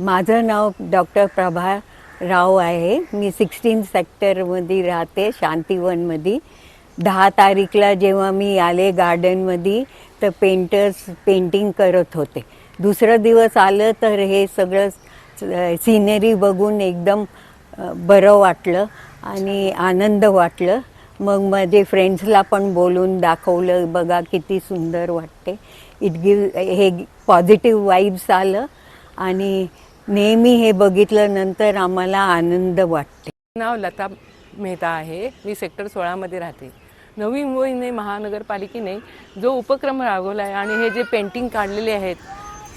माझं नाव डॉक्टर प्रभा राव आहे. मी सिक्स्टीन सेक्टरमध्ये राहते शांतीवनमध्ये दहा तारीखला जेव्हा मी आले गार्डनमध्ये तर पेंटर्स पेंटिंग करत होते. दुसरं दिवस आलं तर हे सगळं सिनरी बघून एकदम बरं वाटलं आणि आनंद वाटलं. मग माझे फ्रेंड्सला पण बोलून दाखवलं बघा किती सुंदर वाटते. इट गिव हे पॉझिटिव्ह वाईब्स आलं आणि नेहमी हे बघितल्यानंतर आम्हाला आनंद वाटते. नाव लता मेहता आहे. मी सेक्टर सोळामध्ये राहते. नवी मुंबईने महानगरपालिकेने जो उपक्रम राबवला आहे आणि हे जे पेंटिंग काढलेले आहेत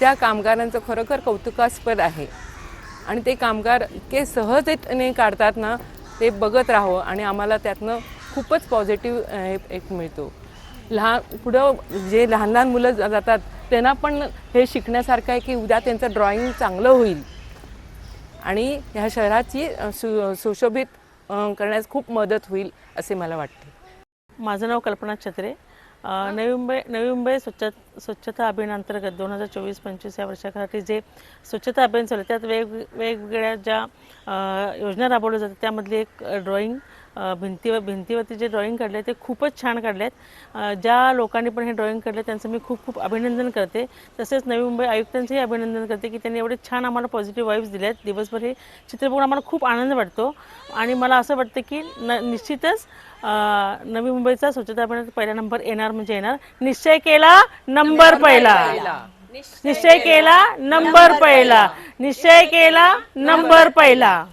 त्या कामगारांचं खरोखर कौतुकास्पद आहे. आणि ते कामगार इतके सहजतेने काढतात ना ते बघत राहावं आणि आम्हाला त्यातनं खूपच पॉझिटिव्ह एक मिळतो. लहान पुढं जे लहान लहान मुलं जातात त्यांना पण हे शिकण्यासारखं आहे की उद्या त्यांचं ड्रॉइंग चांगलं होईल. आणि ह्या शहराची सु सुशोभित करण्यास खूप मदत होईल असे मला वाटते. माझं नाव कल्पना छत्रे. नवी मुंबई नवी मुंबई स्वच्छ स्वच्छता अभियानांतर्गत दोन हजार चोवीस पंचवीस या वर्षासाठी जे स्वच्छता अभियान चालू त्यात वेग वेगवेगळ्या ज्या योजना राबवल्या जातात त्यामधली एक ड्रॉइंग भिंतीवर भिंतीवरती जे ड्रॉइंग काढले ते खूपच छान काढले आहेत. ज्या लोकांनी पण हे ड्रॉइंग काढले त्यांचं मी खूप खूप अभिनंदन करते. तसेच नवी मुंबई आयुक्तांचंही अभिनंदन करते की त्यांनी एवढे छान आम्हाला पॉझिटिव्ह वाईब्स दिले आहेत. दिवसभर हे चित्र बघून आम्हाला खूप आनंद वाटतो. आणि मला असं वाटतं की न निश्चितच नवी मुंबईचा स्वच्छता अभियानात पहिला नंबर येणार म्हणजे येणार. निश्चय केला नंबर पहिला. निश्चय केला नंबर पहिला. निश्चय केला नंबर पहिला.